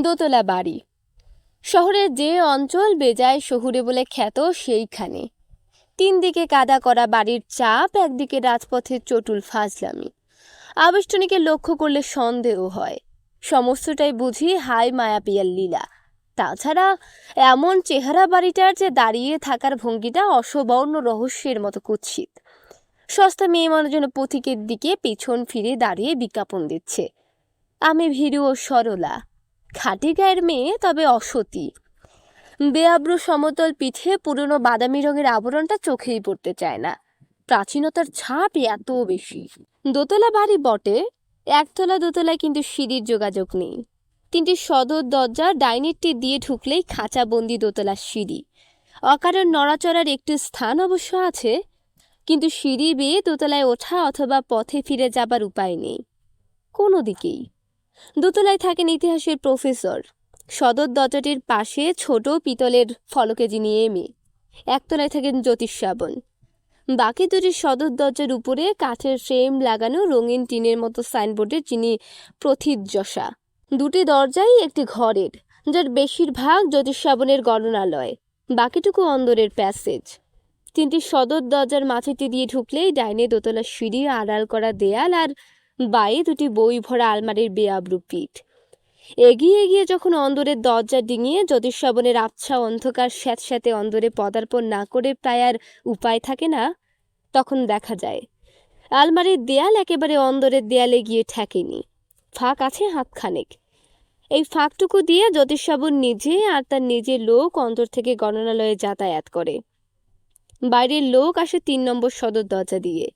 দোতলা বাড়ি। শহরের যে অঞ্চল বেজায় শহুরে বলে খ্যাত সেইখানে। তিন দিকে কাদা করা বাড়ির চাপ, একদিকে রাজপথের চটুল ফাজলামি। আবেষ্টনীকে লক্ষ্য করলে সন্দেহ হয়। সমস্তটাই বুঝি হাই মায়াপিয়ার লীলা। তাছাড়া এমন চেহারা বাড়িটার যে দাঁড়িয়ে থাকার ভঙ্গিটা অসবর্ণ রহস্যের মতো কুৎসিত। সস্তা মেয়ে মানুষজন পথিকের দিকে পিছন ফিরে দাঁড়িয়ে বিজ্ঞাপন দিচ্ছে। আমি ভীরু ও সরলা। খাঁটি গায়ের মেয়ে তবে অসতী। বেআব্রু সমতল পিঠে পুরনো বাদামি রঙের আবরণটা চোখেই পড়তে চায় না। প্রাচীনতার ছাপ এত বেশি। দোতলা বাড়ি বটে, একতলা দোতলায় কিন্তু সিঁড়ির যোগাযোগ নেই। তিনটি সদর দরজা ডাইনিটটি দিয়ে ঢুকলেই খাঁচাবন্দি দোতলার সিঁড়ি। অকারণ নড়াচড়ার একটু স্থান অবশ্য আছে, কিন্তু সিঁড়ি বেয়ে দোতলায় ওঠা অথবা পথে ফিরে যাবার উপায় নেই। কোনো দিকেই। দোতলায় থাকেন ইতিহাসের প্রফেসর। সদর দরজাটির পাশে ছোট পিতলের ফলকে যিনি এমে একতলায় থাকেন জ্যোতিষ শ্রাবণ। বাকি দুটি সদর দরজার উপরে কাঠের ফ্রেম লাগানো রঙিন টিনের মতো সাইনবোর্ডের যিনি প্রথিতযশা দুটি দরজাই একটি ঘরের, যার বেশিরভাগ জ্যোতিষ শ্রাবণের গণনালয়, বাকিটুকু অন্দরের প্যাসেজ। তিনটি সদর দরজার মাঝেটি দিয়ে ঢুকলেই ডাইনে দোতলা সিঁড়ি আড়াল করা দেয়াল আর বায়ে দুটি বই ভরা আলমারির বেআব্রু পিঠ। এগিয়ে এগিয়ে যখন অন্দরের দরজা ডিঙিয়ে জ্যোতিষশ্রবণের আবছা অন্ধকার স্যাঁতস্যাঁতে অন্দরে পদার্পণ না করে প্রায় আর উপায় থাকে না, তখন দেখা যায়, আলমারির দেয়াল একেবারে অন্দরের দেয়ালে গিয়ে ঠেকেনি। ফাঁক আছে হাতখানেক। এই ফাঁকটুকু দিয়ে জ্যোতিষবাবুর নিজে আর তার নিজের লোক অন্তর থেকে গণনালয়ে যাতায়াত করে। বাইরের লোক আসে তিন নম্বর সদর দরজা দিয়ে।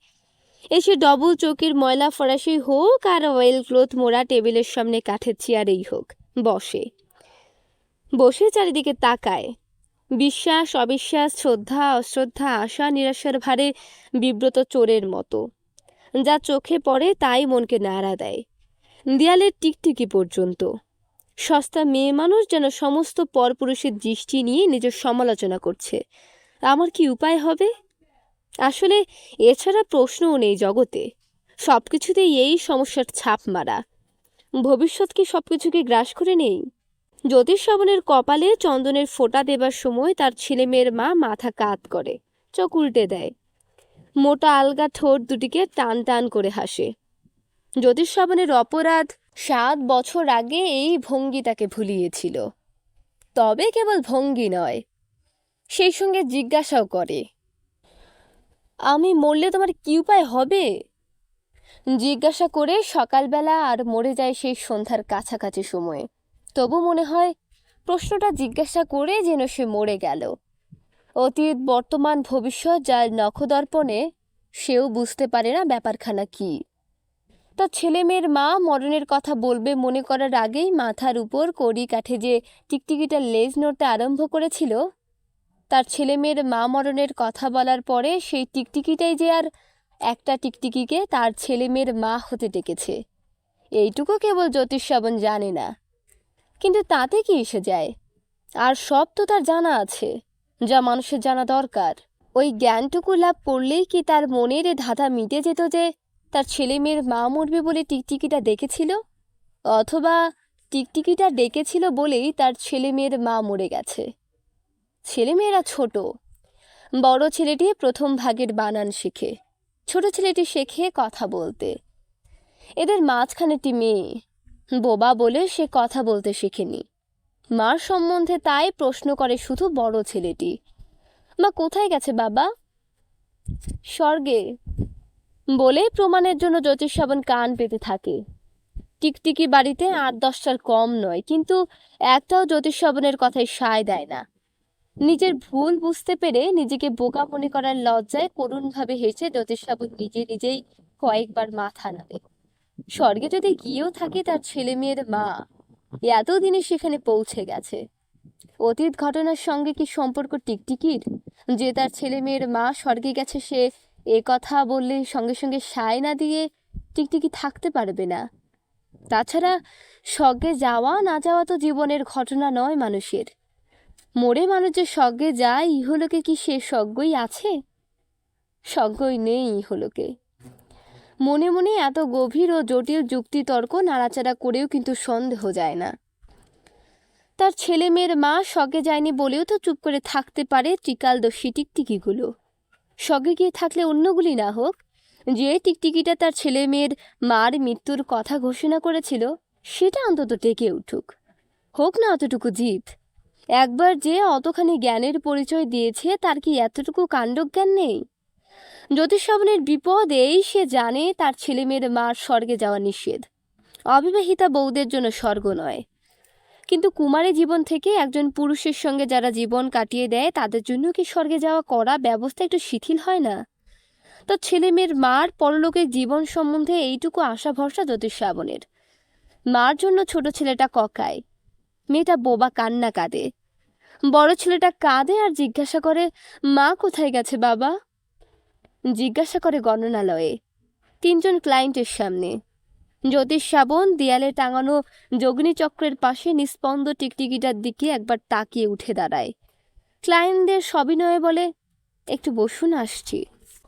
এসে ডবল চৌকির ময়লা ফরাসি হোক আর অয়েল ক্লোথ মোড়া টেবিলের সামনে কাঠের চেয়ারেই হোক, বসে। বসে চারিদিকে তাকায়। বিশ্বাস, অবিশ্বাস, শ্রদ্ধা, অশ্রদ্ধা, আশা, নিরাশার ভারে বিব্রত চোরের মতো। যা চোখে পড়ে তাই মনকে নাড়া দেয়। দেয়ালের টিকটিকি পর্যন্ত। সস্তা মেয়ে মানুষ যেন সমস্ত পরপুরুষের দৃষ্টি নিয়ে নিজের সমালোচনা করছে। আমার কি উপায় হবে? আসলে এছাড়া প্রশ্নও নেই জগতে। সব কিছুতেই এই সমস্যার ছাপ মারা। ভবিষ্যৎ কি সব কিছুকে গ্রাস করে নেই? জ্যোতিষ কপালে চন্দনের ফোঁটা দেবার সময় তার ছেলেমেয়ের মা মাথা কাত করে, চোখ উল্টে দেয়। মোটা আলগা ঠোঁট দুটিকে টান টান করে হাসে। জ্যোতিষ অপরাধ সাত বছর আগে এই ভঙ্গি তাকে ভুলিয়েছিল। তবে কেবল ভঙ্গি নয়, সেই সঙ্গে জিজ্ঞাসাও করে। আমি মরলে তোমার কি উপায় হবে? জিজ্ঞাসা করে সকালবেলা আর মরে যায় সেই সন্ধ্যার কাছাকাছি সময়ে। তবু মনে হয় প্রশ্নটা জিজ্ঞাসা করে যেন সে মরে গেল। অতীত, বর্তমান, ভবিষ্যৎ যার নখদর্পণে সেও বুঝতে পারে না ব্যাপারখানা কি। ছেলে মেয়ের মা মরণের কথা বলবে মনে করার আগেই মাথার উপর কড়ি কাঠে যে টিকটিকিটার লেজ নড়তে আরম্ভ করেছিল তার ছেলেমেয়ের মা মরণের কথা বলার পরে সেই টিকটিকিটাই যে আর একটা টিকটিকিকে তার ছেলে মেয়ের মা হতে ডেকেছে। এইটুকু কেবল জ্যোতিষ জানে না। কিন্তু তাতে কি এসে যায়? আর সব তো তার জানা আছে, যা মানুষের জানা দরকার। ওই জ্ঞানটুকু লাভ করলেই কি তার মনের ধাঁধা মিটে যেত যে তার ছেলে মেয়ের মা মরবে বলে টিকটিকিটা ডেকেছিল অথবা টিকটিকিটা ডেকেছিল বলেই তার ছেলে মেয়ের মা মরে গেছে। ছেলেমেয়েরা ছোট। বড় ছেলেটি প্রথম ভাগের বানান শেখে। ছোট ছেলেটি শেখে কথা বলতে। এদের মাঝখানেটি মেয়ে। বোবা বলে সে কথা বলতে শেখেনি। মার সম্বন্ধে তাই প্রশ্ন করে শুধু বড় ছেলেটি। মা, কোথায় গেছে বাবা? স্বর্গে। বলে প্রমাণের জন্য জ্যোতিষ শ্রাবণ কান পেতে থাকে। টিকটিকি বাড়িতে আট দশটার কম নয়, কিন্তু একটাও জ্যোতিষ শ্রাবণের কথায় সায় দেয় না। নিজের ভুল বুঝতে পেরে নিজেকে বোকা মনে করার লজ্জায় করুণভাবে হেসে জ্যোতিষবাবু নিজে নিজেই কয়েকবার মাথা নাড়ে। স্বর্গে যদি গিয়েও থাকে তার ছেলে মেয়ের মা, এতদিনে সেখানে পৌঁছে গেছে। অতীত ঘটনার সঙ্গে কি সম্পর্ক টিকটিকির? যে তার ছেলে মেয়ের মা স্বর্গে গেছে সে এ কথা বললে সঙ্গে সঙ্গে সায় না দিয়ে টিকটিকি থাকতে পারবে না। তাছাড়া স্বর্গে যাওয়া না যাওয়া তো জীবনের ঘটনা নয় মানুষের। মরে মানুষ যে স্বর্গে যায়, ইহলোকে কি সে স্বর্গই আছে? স্বর্গই নেই ইহলোকে। মনে মনে এত গভীর ও জটিল যুক্তিতর্ক নাড়াচাড়া করেও কিন্তু সন্দেহ যায় না। তার ছেলে মেয়ের মা স্বর্গে যায়নি বলেও তো চুপ করে থাকতে পারে ত্রিকালদর্শী টিকটিকিগুলো। স্বর্গে গিয়ে থাকলে অন্যগুলি না হোক, যে টিকটিকিটা তার ছেলে মেয়ের মার মৃত্যুর কথা ঘোষণা করেছিল, সেটা অন্তত টেকে উঠুক। হোক না অতটুকু জিত। একবার যে অতখানি জ্ঞানের পরিচয় দিয়েছে, তার কি এতটুকু কাণ্ডজ্ঞান নেই? জ্যোতিষবনের বিপদ এই সে জানে, তার ছেলেমেয়ের মার স্বর্গে যাওয়া নিষেধ। অবিবাহিতা বৌদের জন্য স্বর্গ নয়। কিন্তু কুমারী জীবন থেকে একজন পুরুষের সঙ্গে যারা জীবন কাটিয়ে দেয়, তাদের জন্য কি স্বর্গে যাওয়া করা ব্যবস্থা একটু শিথিল হয় না? তো ছেলে মেয়ের মার পরলোকের জীবন সম্বন্ধে এইটুকু আশা ভরসা জ্যোতিষ শ্রাবণের মার জন্য ছোট ছেলেটা ককায়। মেয়েটা বোবা কান্না কাঁদে। বড় ছেলেটা কাঁদে আর জিজ্ঞাসা করে, মা কোথায় গেছে বাবা? জিজ্ঞাসা করে গণনালয়ে, তিনজন ক্লায়েন্টের সামনে। জ্যোতিষ শ্রাবণ দেয়ালে টাঙানো যোগিনী চক্রের পাশে নিস্পন্দ টিকটিকিটার দিকে একবার তাকিয়ে উঠে দাঁড়ায়। ক্লায়েন্টদের সবিনয়ে বলে, একটু বসুন, আসছি।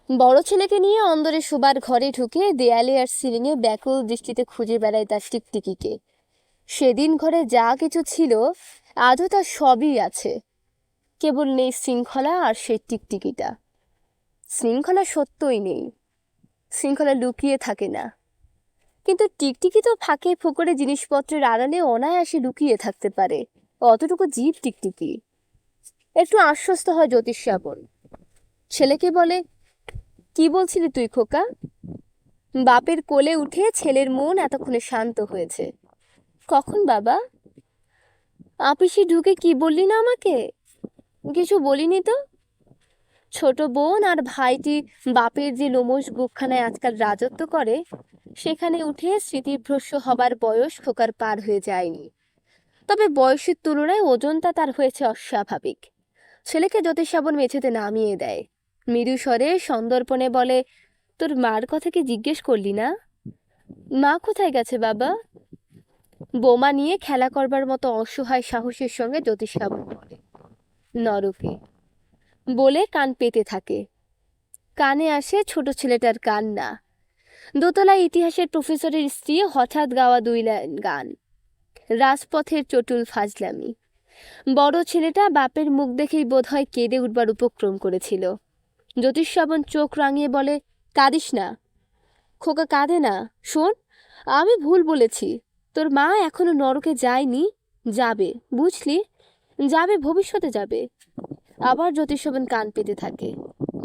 বড় ছেলেকে নিয়ে অন্দরে শোবার ঘরে ঢুকে দেয়ালে আর সিলিংয়ে ব্যাকুল দৃষ্টিতে খুঁজে বেড়ায় তার টিকটিকিকে। সেদিন ঘরে যা কিছু ছিল, আজও তার সবই আছে। কেবল নেই শৃঙ্খলা আর সেই টিকটিকিটা। শৃঙ্খলা সত্যই নেই। শৃঙ্খলা লুকিয়ে থাকে না। কিন্তু টিকটিকি তো ফাঁকে ফোকরে জিনিসপত্রের আড়ালে অনায়াসে লুকিয়ে থাকতে পারে। অতটুকু জীব টিকটিকি। একটু আশ্বস্ত হয় জ্যোতিষ শ্রাবণ ছেলেকে বলে, কি বলছিলি তুই খোকা? বাপের কোলে উঠে ছেলের মন এতক্ষণে শান্ত হয়েছে। কখন, বাবা? আপিসি ঢুকে কি বললি না আমাকে? কিছু বলিনি তো? ছোট বোন আর ভাইটি বাপের যে লোমস বুকখানায় আজকাল রাজত্ব করে, সেখানে উঠে স্মৃতিভ্রস্য হবার বয়স খোকার পার হয়ে যায়নি। তবে বয়সের তুলনায় ওজনটা তার হয়েছে অস্বাভাবিক। ছেলেকে জ্যোতিষাবন মেঝেতে নামিয়ে দেয়। মৃদু স্বরে সন্দর্পণে বলে, তোর মার কথা কি জিজ্ঞেস করলি না? মা কোথায় গেছে বাবা? বোমা নিয়ে খেলা করবার মতো অসহায় সাহসের সঙ্গে জ্যোতিষাবন বলে, নরকে। বলে কান পেতে থাকে। কানে আসে ছোট ছেলেটার কান্না। দোতলায় ইতিহাসের প্রফেসরের স্ত্রী হঠাৎ গাওয়া দুই লাইন গান, রাজপথের চটুল ফাজলামি। বড় ছেলেটা বাপের মুখ দেখেই বোধহয় কেঁদে উঠবার উপক্রম করেছিল। জ্যোতিষশ্রবণ চোখ রাঙিয়ে বলে, কাঁদিস না। খোকা কাঁদে না? শোন, আমি ভুল বলেছি। তোর মা এখনও নরকে যায়নি, যাবে, বুঝলি? যাবে, ভবিষ্যতে যাবে। আবার জ্যোতিষবন কান পেতে থাকে।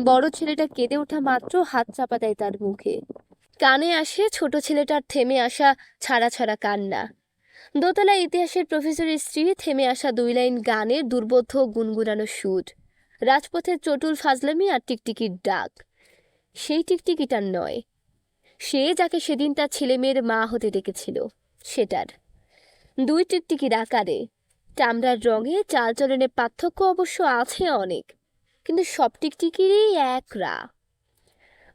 বড় ছেলেটা কেঁদে ওঠা মাত্র হাত চাপা দেয় তার মুখে। কানে আসে ছোট ছেলেটার থেমে আসা ছাড়া ছাড়া কান্না। দোতলা ইতিহাসের প্রফেসরের স্ত্রী থেমে আসা দুই লাইন গানের দুর্বোধ্য গুনগুনানো সুর। রাজপথের চটুল ফাজলামি আর টিকটিকির ডাক। সেই টিকটিকিটার নয়। সে যাকে সেদিন তার ছেলে মেয়ের মা হতে ডেকেছিল সেটার। দুই টিকটিকির আকারে। চামড়ার রঙে চালচলনের পার্থক্য অবশ্য আছে অনেক, কিন্তু সব টিকটিকিরই এক রা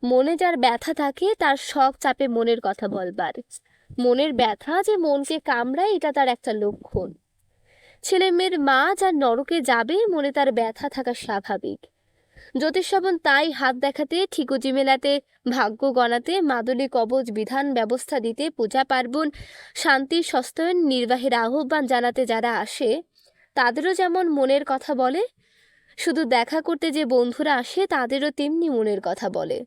মনে যার ব্যথা থাকে, তার শখ চাপে মনের কথা বলবার। মনের ব্যথা যে মনকে কামড়ায়, এটা তার একটা লক্ষণ। ছেলে মেয়ের মা যার নরকে যাবে, মনে তার ব্যথা থাকা স্বাভাবিক। জ্যোতিষবন তাই হাত দেখাতে, ঠিকুজি মেলাতে, ভাগ্য গণাতে, মাদুলি কবচ বিধান ব্যবস্থা দিতে পূজা পার্বণ, শান্তি সস্তয়ন নির্বাহের আহ্বান জানাতে যারা আসে, তাদেরও যেমন মনের কথা বলে, শুধু দেখা করতে যে বন্ধুরা আসে, তাদেরও তেমনি মনের কথা বলে।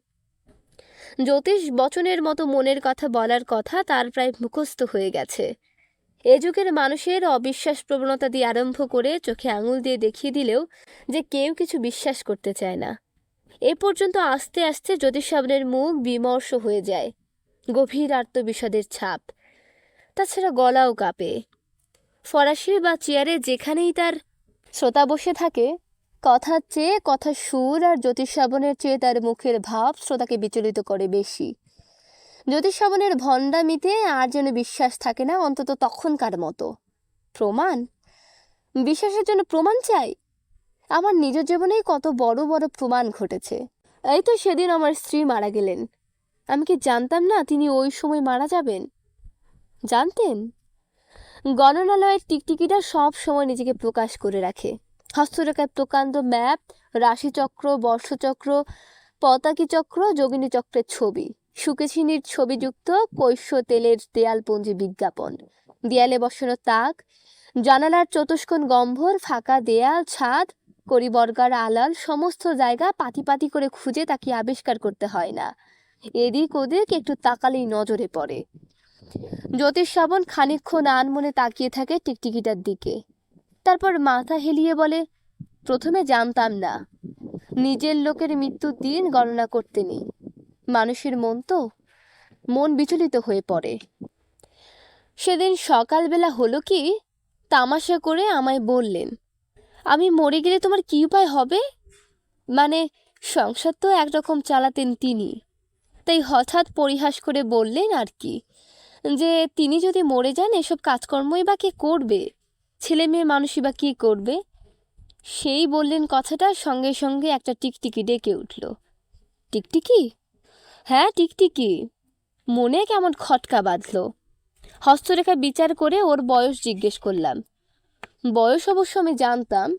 জ্যোতিষ বচনের মতো মনের কথা বলার কথা তার প্রায় মুখস্থ হয়ে গেছে। এ যুগের মানুষের অবিশ্বাস প্রবণতা দিয়ে আরম্ভ করে চোখে আঙুল দিয়ে দেখিয়ে দিলেও যে কেউ কিছু বিশ্বাস করতে চায় না। এ পর্যন্ত আস্তে আস্তে জ্যোতিষাবনের মুখ বিমর্ষ হয়ে যায়, গভীর আত্মবিষাদের ছাপ। তাছাড়া গলাও কাঁপে। ফরাসি বা চেয়ারে যেখানেই তার শ্রোতা বসে থাকে কথার চেয়ে কথা সুর আর জ্যোতিষাবনের চেয়ে তার মুখের ভাব শ্রোতাকে বিচলিত করে বেশি। জ্যোতিষাবনের ভণ্ডামিতে আর যেন বিশ্বাস থাকে না, অন্তত তখনকার মতো। প্রমাণ? বিশ্বাসের জন্য প্রমাণ চাই? আমার নিজ জীবনেই কত বড় বড় প্রমাণ ঘটেছে। এই তো সেদিন আমার স্ত্রী মারা গেলেন। আমি কি জানতাম না তিনি ওই সময় মারা যাবেন? জানতেন? গণনালয়ের টিকটিকিটা সব সময় নিজেকে প্রকাশ করে রাখে। হস্তরেখায় প্রকাণ্ড ম্যাপ, রাশিচক্র, বর্ষচক্র পতাকি চক্র যোগিনী চক্রের ছবি। সুকেছিনির ছবিযুক্ত কৈশ্য তেলের দেয়ালপঞ্জি বিজ্ঞাপন। দেয়ালে বসানো তাক, জানালার চতুষ্কোণ গম্ভর ফাঁকা দেয়াল, ছাদ, করিবর্গার আলাল, সমস্ত জায়গা পাতি পাতি করে খুঁজে তাকে আবিষ্কার করতে হয় না। এদিক ওদিক একটু তাকালেই নজরে পড়ে। জ্যোতিষ শ্রাবণ খানিকক্ষণ আনমনে তাকিয়ে থাকে টিকটিকিটার দিকে। তারপর মাথা হেলিয়ে বলে, প্রথমে জানতাম না। নিজের লোকের মৃত্যুর দিন গণনা করতে নেই। মানুষের মন তো মন বিচলিত হয়ে পড়ে। সেদিন সকালবেলা হলো কি, তামাশা করে আমায় বললেন, আমি মরে গেলে তোমার কী উপায় হবে? মানে সংসার তো একরকম চালাতেন তিনি। তাই হঠাৎ পরিহাস করে বললেন আর কি, যে তিনি যদি মরে যান, এসব কাজকর্মই বা কে করবে? ছেলে মেয়ে মানুষই বা কী করবে? সেই বললেন কথাটা সঙ্গে সঙ্গে একটা টিকটিকি ডেকে উঠল। টিকটিকি? হ্যাঁ টিকটিকি মনে কেমন খটকা বাঁধল। হস্তরেখা বিচার করে ওর বয়স জিজ্ঞেস করলাম। বয়স অবশ্য আমি জানতাম,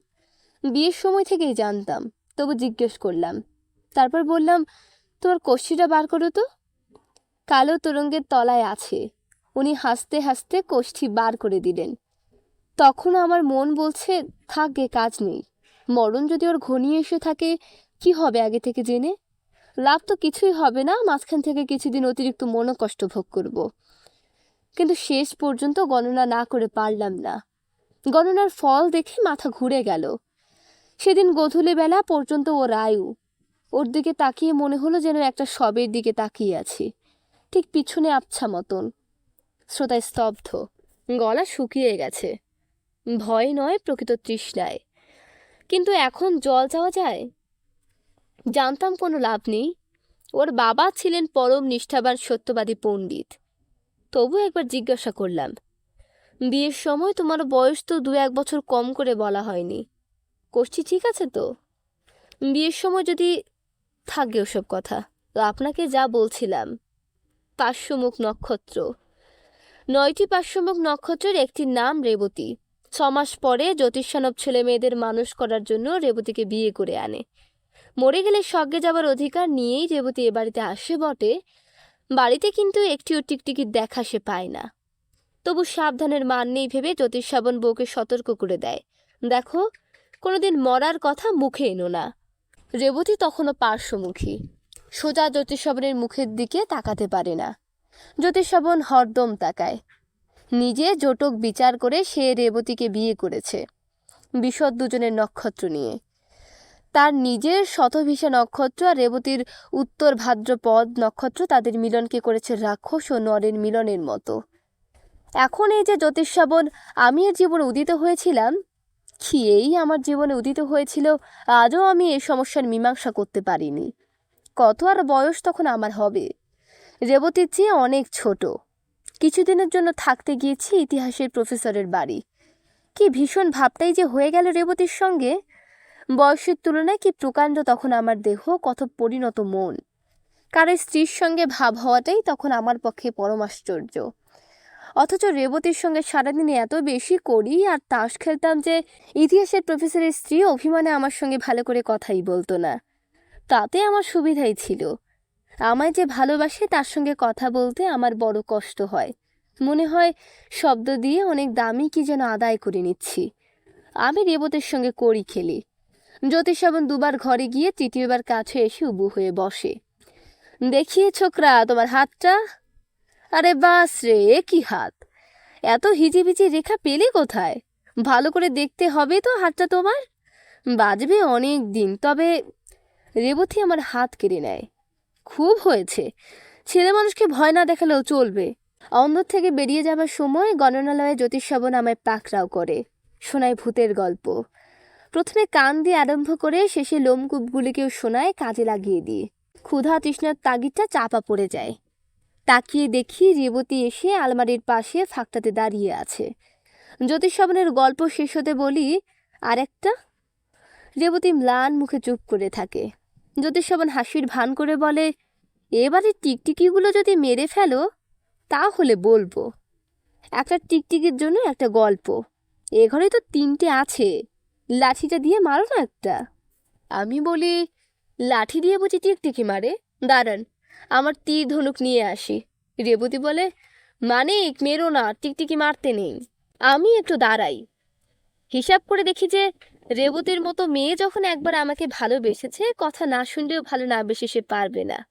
বিয়ের সময় থেকেই জানতাম, তবু জিজ্ঞেস করলাম। তারপর বললাম, তোমার কষ্টিটা বার করো তো। কালো তরঙ্গের তলায় আছে। উনি হাসতে হাসতে কোষ্ঠী বার করে দিলেন। তখন আমার মন বলছে থাকবে কাজ নেই। মরণ যদি ওর ঘনিয়ে এসে থাকে, কি হবে আগে থেকে জেনে? লাভ তো কিছুই হবে না, মাঝখান থেকে কিছুদিন অতিরিক্ত মনোকষ্ট ভোগ করব। কিন্তু শেষ পর্যন্ত গণনা না করে পারলাম না। গণনার ফল দেখে মাথা ঘুরে গেল। সেদিন গধূলি বেলা পর্যন্ত ওর আয়ু। ওর দিকে তাকিয়ে মনে হলো যেন একটা সবের দিকে তাকিয়ে আছি। ঠিক পিছনে আবছা মতন। শ্রোতায় স্তব্ধ। গলা শুকিয়ে গেছে। ভয় নয় প্রকৃত তৃষ্ণায়। কিন্তু এখন জল চাওয়া যায়? জানতাম কোনো লাভ নেই। ওর বাবা ছিলেন পরম নিষ্ঠাবান সত্যবাদী পণ্ডিত। তবু একবার জিজ্ঞাসা করলাম, বিয়ের সময় তোমার বয়স তো দু এক বছর কম করে বলা হয়নি। কোষ্ঠী ঠিক আছে তো? বিয়ের সময় যদি থাকবে ওসব কথা, তো আপনাকে যা বলছিলাম। পার্শ্বমুখ নক্ষত্র। নয়টি পার্শ্বমুখ নক্ষত্রের একটি নাম রেবতী। ছমাস পরে জ্যোতিষানব ছেলে মেয়েদের মানুষ করার জন্য রেবতীকে বিয়ে করে আনে। মরে গেলে স্বর্গে যাবার অধিকার নিয়েই রেবতী এ বাড়িতে আসে বটে। বাড়িতে কিন্তু একটিও টিকটিকির দেখা সে পায় না। তবু সাবধানের মান নেই ভেবে জ্যোতিষ শ্রাবণ বউকে সতর্ক করে দেয়। দেখো, কোনোদিন মরার কথা মুখে এনো না। রেবতী তখনও পার্শ্বমুখী। সোজা জ্যোতিষবনের মুখের দিকে তাকাতে পারে না। জ্যোতিষবন হরদম তাকায়। নিজে জটক বিচার করে সে রেবতীকে বিয়ে করেছে। বিশদ দুজনের নক্ষত্র নিয়ে। তার নিজের শতভিষা নক্ষত্র আর রেবতীর উত্তর ভাদ্রপদ নক্ষত্র তাদের মিলনকে করেছে রাক্ষস ও নরের মিলনের মতো। এখন এই যে জ্যোতিষাবন, আমি এর জীবনে উদিত হয়েছিলাম? এই আমার জীবনে উদিত হয়েছিল, আজও আমি এই সমস্যার মীমাংসা করতে পারিনি। কত আর বয়স তখন আমার হবে? রেবতীর চেয়ে অনেক ছোট। কিছুদিনের জন্য থাকতে গিয়েছি ইতিহাসের প্রফেসরের বাড়ি। কি ভীষণ ভাবটাই যে হয়ে গেল রেবতীর সঙ্গে? বয়সের তুলনায় কি প্রকাণ্ড তখন আমার দেহ, কত পরিণত মন? কারও স্ত্রীর সঙ্গে ভাব হওয়াটাই তখন আমার পক্ষে পরম আশ্চর্য। অথচ রেবতীর সঙ্গে সারাদিনে এত বেশি করি আর তাস খেলতাম যে ইতিহাসের প্রফেসরের স্ত্রী অভিমানে আমার সঙ্গে ভালো করে কথাই বলতো না। তাতে আমার সুবিধাই ছিল। আমায় যে ভালোবাসে তার সঙ্গে কথা বলতে আমার বড় কষ্ট হয়। মনে হয় শব্দ দিয়ে অনেক দামি কি যেন আদায় করে নিচ্ছি। আমি রেবতের সঙ্গে করি খেলি। জ্যোতিষাবন দুবার ঘরে গিয়ে তৃতীয়বার কাছে এসে উবু হয়ে বসে। দেখিয়ে ছোকরা, তোমার হাতটা? আরে বাস রে, এ কি হাত? এত হিজিবিজি রেখা পেলে কোথায়? ভালো করে দেখতে হবে তো হাতটা তোমার। বাজবে অনেক দিন, তবে রেবতী আমার হাত কেড়ে নেয়। খুব হয়েছে। ছেলে মানুষকে ভয় না দেখালেও চলবে। অন্ধর থেকে বেরিয়ে যাবার সময় গণনালয়ে জ্যোতিষাবন আমায় পাকড়াও করে। শোনায় ভূতের গল্প। প্রথমে কান দিয়ে আরম্ভ করে শেষে লোমকূপগুলিকেও শোনায় কাজে লাগিয়ে দিয়ে ক্ষুধা তৃষ্ণার তাগিদটা চাপা পড়ে যায়। তাকিয়ে দেখি রেবতী এসে আলমারির পাশে ফাঁকটাতে দাঁড়িয়ে আছে। জ্যোতিষাবনের গল্প শেষ হতে বলি আর একটা রেবতী ম্লান মুখে চুপ করে থাকে। জ্যোতিষাবন হাসির ভান করে বলে, এবারে টিকটিকিগুলো যদি মেরে ফেলো, তাহলে বলব। একটা টিকটিকির জন্য একটা গল্প। এ ঘরে তো তিনটে আছে। লাঠিটা দিয়ে মারো না একটা। আমি বলি, লাঠি দিয়ে বুঝি টিকটিকি মারে? দাঁড়ান, আমার তীর ধনুক নিয়ে আসি। রেবতী বলে, মানিক, মেরো না টিকটিকি মারতে নেই। আমি একটু দাঁড়াই। হিসাব করে দেখি যে, রেবতীর মতো মেয়ে যখন একবার আমাকে ভালোবেসেছে, কথা না শুনলেও ভালো না বেশি সে পারবে না।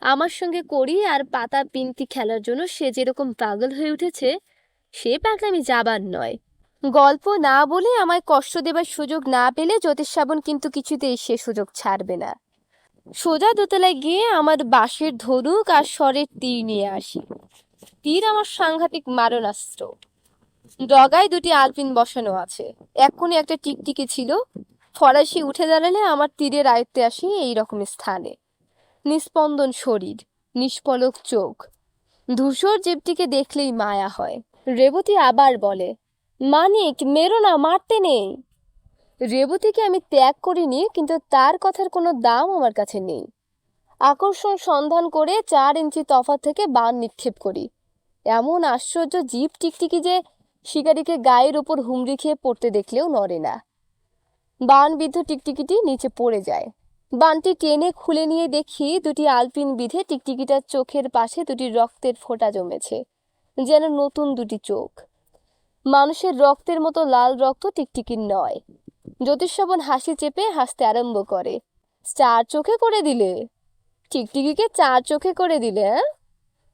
আমার সঙ্গে করি আর পাতা পিনতি খেলার জন্য সে যেরকম পাগল হয়ে উঠেছে, সে পাগলামি যাবার নয়। গল্প না বলে আমায় কষ্ট দেবার সুযোগ না পেলে জ্যোতিষ শ্রাবণ কিন্তু কিছুতেই সে সুযোগ ছাড়বে না। সোজা দোতলায় গিয়ে আমার বাঁশের ধনুক আর স্বরের তীর নিয়ে আসি। তীর আমার সাংঘাতিক মারণাস্ত্র। ডগায় দুটি আলপিন বসানো আছে। এক্ষুনি একটা টিকটিকি ছিল। ফরাসি উঠে দাঁড়ালে আমার তীরের আয়ত্তে আসি এই রকম স্থানে। নিস্পন্দন শরীর, নিষ্পলক চোখ। ধূসর জীবটিকে দেখলেই মায়া হয়। রেবতী আবার বলে মানিক, মেরো না, মারতে নেই। রেবতীকে আমি ত্যাগ করিনি, কিন্তু তার কথার কোনো দাম আমার কাছে নেই। আকর্ষণ সন্ধান করে চার ইঞ্চি তফাৎ থেকে বান নিক্ষেপ করি। এমন আশ্চর্য জীব টিকটিকি যে শিকারীকে গায়ের ওপর হুমড়ি খেয়ে পড়তে দেখলেও নড়ে না। বানবিদ্ধ টিকটিকিটি নিচে পড়ে যায়। বানটি টেনে খুলে নিয়ে দেখি দুটি আলপিন বিধে টিকটিকিটার চোখের পাশে দুটি রক্তের ফোঁটা জমেছে, যেন নতুন দুটি চোখ। মানুষের রক্তের মতো লাল রক্ত টিকটিকির নয়। জ্যোতিষবন হাসি চেপে হাসতে আরম্ভ করে। চার চোখে করে দিলে। টিকটিকিকে চার চোখে করে দিলে হ্যাঁ?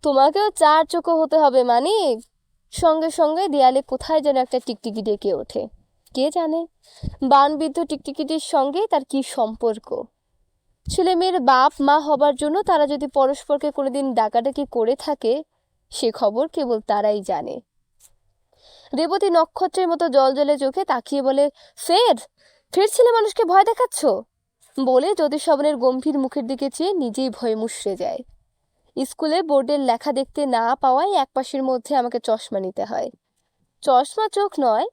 তোমাকেও চার চোখে হতে হবে, মানিক। সঙ্গে সঙ্গে দেয়ালে কোথায় যেন একটা টিকটিকি ডেকে ওঠে। কে জানে? বানবিদ্ধ টিকটিকিটির সঙ্গে তার কি সম্পর্ক? ছেলে মেয়ের বাপ, মা হবার জন্য তারা যদি পরস্পরকে কোনোদিন ডাকাডাকি করে থাকে, সে খবর কেবল তারাই জানে। রেবতী নক্ষত্রের মতো জলজলে চোখে তাকিয়ে বলে, ফের? ফের ছেলে মানুষকে ভয় দেখাচ্ছ? বলে জ্যোতিষবনের গম্ভীর মুখের দিকে চেয়ে নিজেই ভয়ে মুষড়ে যায়। স্কুলে বোর্ডের লেখা দেখতে না পাওয়ায় এক পাশের মধ্যে আমাকে চশমা নিতে হয়। চশমা চোখ নয়,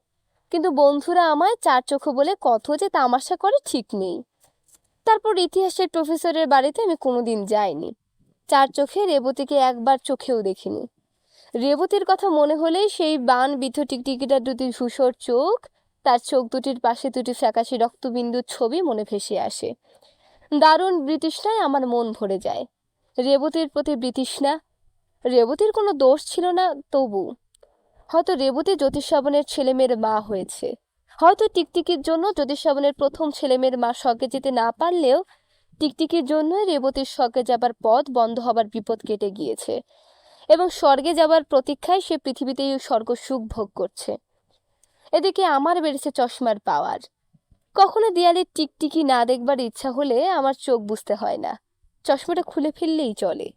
কিন্তু বন্ধুরা আমায় চার চোখ বলে কত যে তামাশা করে ঠিক নেই। তারপর ইতিহাসের প্রফেসরের বাড়িতে আমি কোনোদিন যাইনি। চার চোখে রেবতীকে একবার চোখেও দেখিনি। রেবতীর কথা মনে হলেই সেই বান বিদ্ধ টিকটিকিটার দুটি ধূসর চোখ, তার চোখ দুটির পাশে দুটি ফ্যাকাশি রক্তবিন্দুর ছবি মনে ভেসে আসে। দারুণ বৃতৃষ্ণায় আমার মন ভরে যায়। রেবতীর প্রতি বৃতৃষ্ণা। রেবতীর কোনো দোষ ছিল না, তবু। হয়তো রেবতী জ্যোতিষাবনের ছেলেমেয়ের মা হয়েছে। হয়তো টিকটিকির জন্য জ্যোতিষাবনের প্রথম ছেলেমেয়ের মা স্বর্গে যেতে না পারলেও টিকটিকির জন্যই রেবতীর স্বর্গে যাবার পথ বন্ধ হবার বিপদ কেটে গিয়েছে। এবং স্বর্গে যাবার প্রতীক্ষায় সে পৃথিবীতেই স্বর্গ সুখ ভোগ করছে। এদিকে আমার বেড়েছে চশমার পাওয়ার। কখনো দেয়ালে টিকটিকি না দেখবার ইচ্ছা হলে আমার চোখ বুঝতে হয় না। চশমাটা খুলে ফেললেই চলে।